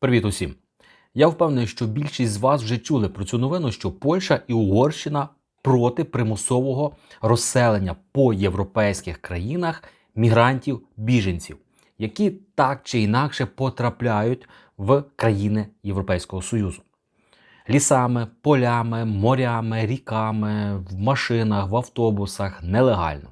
Привіт усім! Я впевнений, що більшість з вас вже чули про цю новину, що Польща і Угорщина проти примусового розселення по європейських країнах мігрантів-біженців, які так чи інакше потрапляють в країни Європейського Союзу. Лісами, полями, морями, ріками, в машинах, в автобусах нелегально.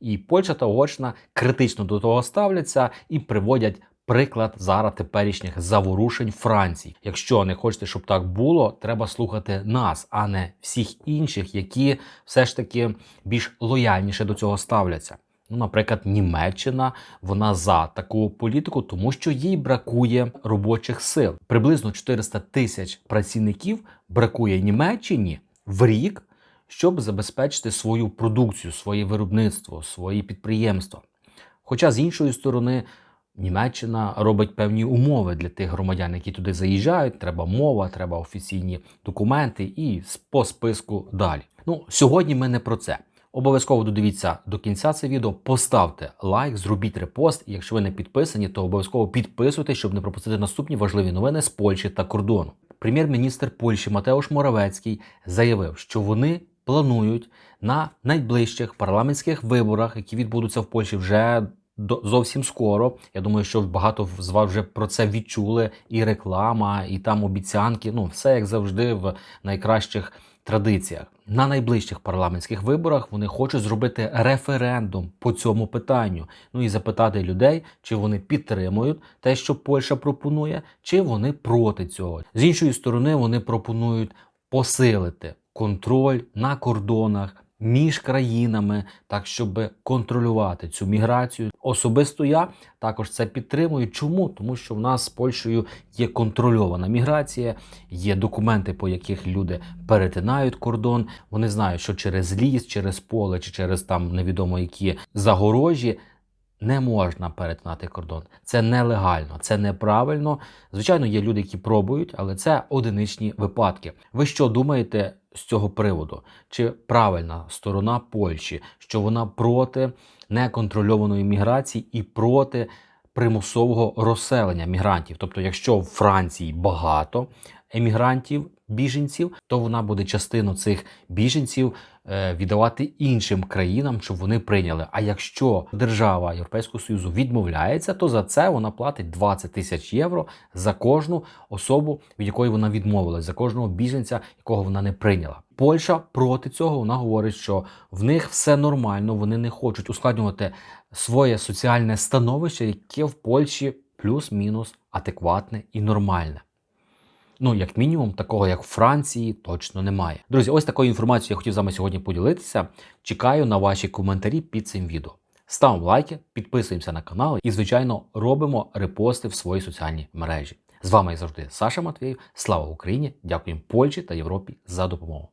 І Польща та Угорщина критично до того ставляться і приводять приклад зараз теперішніх заворушень Франції. Якщо не хочете, щоб так було, треба слухати нас, а не всіх інших, які все ж таки більш лояльніше до цього ставляться. Ну, наприклад, Німеччина вона за таку політику, тому що їй бракує робочих сил. Приблизно 400 тисяч працівників бракує Німеччині в рік, щоб забезпечити свою продукцію, своє виробництво, свої підприємства. Хоча з іншої сторони. Німеччина робить певні умови для тих громадян, які туди заїжджають. Треба мова, треба офіційні документи і по списку далі. Ну сьогодні ми не про це. Обов'язково додивіться до кінця це відео, поставте лайк, зробіть репост. І якщо ви не підписані, то обов'язково підписуйтесь, щоб не пропустити наступні важливі новини з Польщі та кордону. Прем'єр-міністр Польщі Матеуш Моравецький заявив, що вони планують на найближчих парламентських виборах, які відбудуться в Польщі вже зовсім скоро. Я думаю, що багато з вас вже про це відчули. І реклама, і там обіцянки. Ну, все як завжди, в найкращих традиціях. На найближчих парламентських виборах вони хочуть зробити референдум по цьому питанню. Ну і запитати людей, чи вони підтримують те, що Польща пропонує, чи вони проти цього. З іншої сторони, вони пропонують посилити контроль на кордонах між країнами, так щоб контролювати цю міграцію. Особисто я також це підтримую. Чому? Тому що в нас з Польщею є контрольована міграція, є документи, по яких люди перетинають кордон. Вони знають, що через ліс, через поле чи через там невідомо які загорожі. Не можна перетинати кордон. Це нелегально, це неправильно. Звичайно, є люди, які пробують, але це одиничні випадки. Ви що думаєте з цього приводу? Чи правильна сторона Польщі, що вона проти неконтрольованої міграції і проти примусового розселення мігрантів? Тобто, якщо в Франції багато емігрантів, біженців, то вона буде частину цих біженців е, віддавати іншим країнам, щоб вони прийняли. А якщо держава Європейського Союзу відмовляється, то за це вона платить 20 тисяч євро за кожну особу, від якої вона відмовилась, за кожного біженця, якого вона не прийняла. Польща проти цього вона говорить, що в них все нормально, вони не хочуть ускладнювати своє соціальне становище, яке в Польщі плюс-мінус адекватне і нормальне. Ну, як мінімум, такого як в Франції, точно немає. Друзі, ось такою інформацією я хотів з вами сьогодні поділитися. Чекаю на ваші коментарі під цим відео. Ставимо лайки, підписуємося на канал і, звичайно, робимо репости в свої соціальні мережі. З вами завжди Саша Матвєєв. Слава Україні! Дякуємо Польщі та Європі за допомогу.